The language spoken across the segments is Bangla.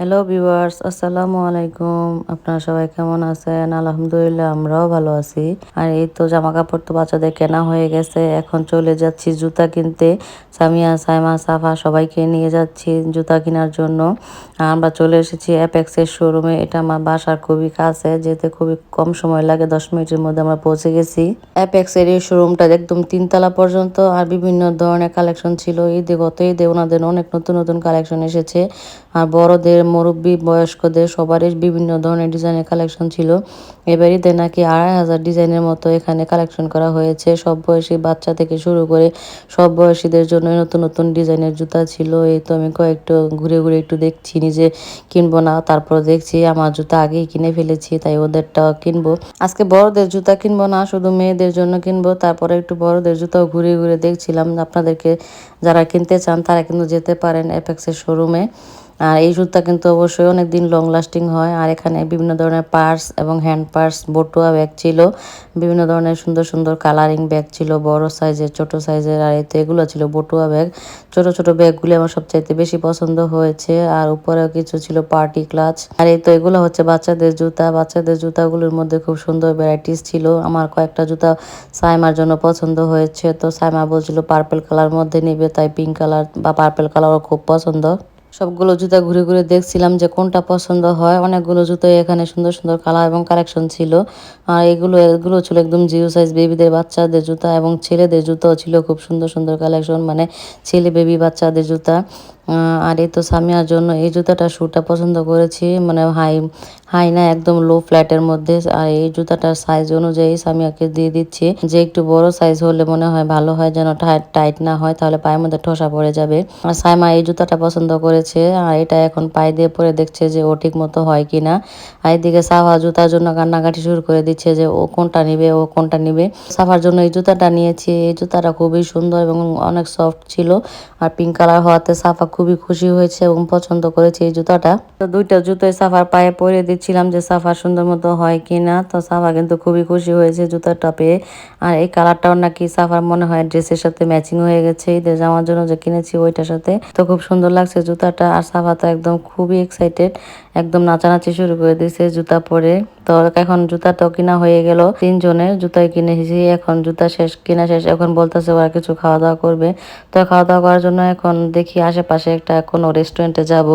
হ্যালো ভিউয়ার্স আসসালামু আলাইকুম আপনারা সবাই কেমন আছেন? আলহামদুলিল্লাহ, আমরাও ভালো আছি। আর এই তো জামা কাপড় তো বাচ্চাদের কেনা হয়ে গেছে। এখন চলে যাচ্ছি জুতা কিনতে। সামিয়া, সাইমা, সাফা সবাইকে নিয়ে যাচ্ছি জুতা কেনার জন্য। আমরা চলে এসেছি অ্যাপেক্সের শোরুমে এটা আমার বাসার খুবই কাছে। যেতে খুবই কম সময় লাগে, দশ মিনিটের মধ্যে আমরা পৌঁছে গেছি। অ্যাপেক্সের এই শোরুমটা একদম তিনতলা পর্যন্ত। আর বিভিন্ন ধরনের কালেকশন ছিল। ঈদে গত ঈদে ওনাদের অনেক নতুন নতুন কালেকশন এসেছে। আর বড়দের মুরব্বী বয়স্কদের সবারই বিভিন্ন ধরনের ডিজাইনের কালেকশন ছিল। এবারিতে নাকি আড়াই হাজার ডিজাইনের মতো এখানে কালেকশন করা হয়েছে। সব বয়সী বাচ্চা থেকে শুরু করে সব বয়সীদের জন্য নতুন নতুন ডিজাইনের জুতা ছিল। এই তো আমি কয়েকটু ঘুরে ঘুরে একটু দেখছি, নিজে কিনবো না, তারপর দেখছি আমার জুতা আগেই কিনে ফেলেছি, তাই ওদেরটা কিনবো। আজকে বড়দের জুতা কিনবো না, শুধু মেয়েদের জন্য কিনবো, তারপরে একটু বড়দের জুতাও ঘুরে ঘুরে দেখছিলাম। আপনাদেরকে যারা কিনতে চান, তারা কিন্তু যেতে পারেন অ্যাপেক্সের শোরুমে আর এই জুতা কিন্তু অবশ্যই অনেক দিন লং লাস্টিং হয়। আর এখানে বিভিন্ন ধরনের পার্স এবং হ্যান্ড পার্স বটুয়া ব্যাগ ছিল, বিভিন্ন ধরনের সুন্দর সুন্দর কালারিং ব্যাগ ছিল, বড় সাইজের ছোট সাইজের আর এতে এগুলো ছিল বটুয়া ব্যাগ ছোট ছোট ব্যাগগুলি আমার সবচাইতে বেশি পছন্দ হয়েছে। আর উপরেও কিছু ছিল পার্টি ক্লাচ আর এই তো এগুলো হচ্ছে বাচ্চাদের জুতা। বাচ্চাদের জুতাগুলোর মধ্যে খুব সুন্দর ভ্যারাইটিস ছিল। আমার কয়েকটা জুতা সাইমার জন্য পছন্দ হয়েছে। তো সাইমা বলছিল পার্পেল কালার মধ্যে নেবে, তাই পিঙ্ক কালার বা পার্পেল কালারও খুব পছন্দ। সবগুলো জুতা ঘুরে ঘুরে দেখছিলাম যে কোনটা পছন্দ হয়। অনেকগুলো জুতোই এখানে সুন্দর সুন্দর কালার এবং কালেকশন ছিল। আর এগুলো এগুলো ছিল একদম জিও সাইজ বেবিদের বাচ্চাদের জুতা এবং ছেলেদের জুতো ছিল খুব সুন্দর সুন্দর কালেকশন মানে ছেলে বেবি বাচ্চাদের জুতা। আর এই তো সামিয়ার জন্য এই জুতাটা শুটা পছন্দ করেছি মানে হাই হাই না, একদম লো ফ্ল্যাটের মধ্যে। আর এই জুতাটার সাইজ অনুযায়ী সামিয়াকে দিয়ে দিচ্ছি। যে একটু বড় সাইজ হলে মনে হয় ভালো হয়, যেন টাইট না হয়, তাহলে পায়ের মধ্যে ঠোসা পড়ে যাবে। আর সাইমা এই জুতাটা পছন্দ করেছে, আর এটা এখন পায়ে দিয়ে পরে দেখছে যে ও ঠিক মতো হয় কিনা। আর এদিকে সাফা জুতার জন্য কান্নাকাটি শুরু করে দিচ্ছে যে ও কোনটা নিবে, ও কোনটা নিবে। সাফার জন্য এই জুতাটা নিয়েছি। এই জুতাটা খুবই সুন্দর এবং অনেক সফট ছিল। আর পিঙ্ক কালার হওয়াতে সাফা খুবই খুশি হয়েছে এবং পছন্দ করেছে এই জুতাটা। তো দুইটা জুতোই সাফার পায়ে পরে দিচ্ছিলাম যে সাফার সুন্দর মতো হয় কিনা। তো সাফা কিন্তু খুবই খুশি হয়েছে জুতাটা পেয়ে। আর এই কালারটাও নাকি সাফার মনে হয় ড্রেসের সাথে ম্যাচিং হয়ে গেছে। ঈদের জামার জন্য যে কিনেছি ওইটার সাথে। তো খুব সুন্দর লাগছে জুতাটা। আর সাফা তো একদম খুবই এক্সাইটেড একদম নাচানাচি শুরু করে দিয়েছে জুতা পরে। তো এখন জুতাটাও কিনা হয়ে গেল। তিনজনের জুতাই কিনে এখন জুতা শেষ, কিনা শেষ। এখন বলতেছে ওরা কিছু খাওয়া দাওয়া করবে। তো খাওয়া দাওয়া করার জন্য এখন দেখি আশেপাশে একটা কোনো রেস্টুরেন্টে যাব।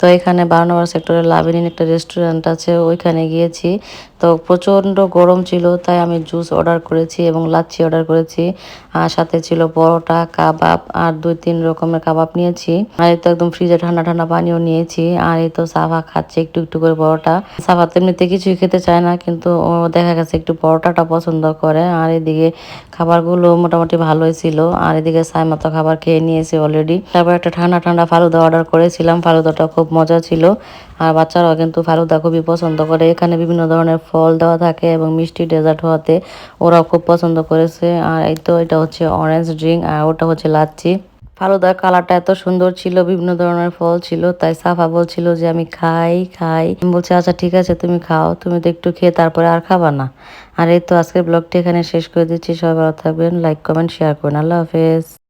তো এখানে বারো নম্বর সেক্টরে লাভিনিন একটা রেস্টুরেন্ট আছে, ওইখানে গিয়েছি। তো প্রচণ্ড গরম ছিল, তাই আমি জুস অর্ডার করেছি এবং লাচ্ছি অর্ডার করেছি। আর সাথে ছিল পরোটা, কাবাব, আর দুই তিন রকমের কাবাব নিয়েছি। আর এই তো একদম ফ্রিজে ঠান্ডা ঠান্ডা পানিও নিয়েছি। আর এই তো সাফা খাচ্ছে একটু একটু করে পরোটা। সাফা তো এমনিতে কিছুই খেতে চায় না, কিন্তু ও দেখা গেছে একটু পরোটাটা পছন্দ করে। আর এদিকে খাবারগুলো মোটামুটি ভালোই ছিল। আর এদিকে সাইমা তো খাবার খেয়ে নিয়েছে অলরেডি তারপর একটা ঠান্ডা ঠান্ডা ফালুদা অর্ডার করেছিলাম। ফালুদাটা খুব মজা ছিল। আর বাচ্চারাও কিন্তু ফালুদা খুবই পছন্দ করে। এখানে বিভিন্ন ধরনের ফল দেওয়া থাকে এবং মিষ্টি ডেজার্ট হওয়াতে ওরাও খুব পছন্দ করেছে। আর এই তো এটা হচ্ছে অরেঞ্জ ড্রিঙ্ক আর ওটা হচ্ছে লাচ্ছি। ফালুদার কালারটা এত সুন্দর ছিল, বিভিন্ন ধরনের ফল ছিল, তাই সাফা বলছিল যে আমি খাই খাই। বলছে আচ্ছা ঠিক আছে, তুমি খাও, তুমি তো একটু খেয়ে তারপরে আর খাবা না। আর এই তো আজকের ব্লগটি এখানে শেষ করে দিচ্ছি। সবাই ভালো থাকবেন লাইক কমেন্ট শেয়ার করুন। আল্লাহ হাফেজ।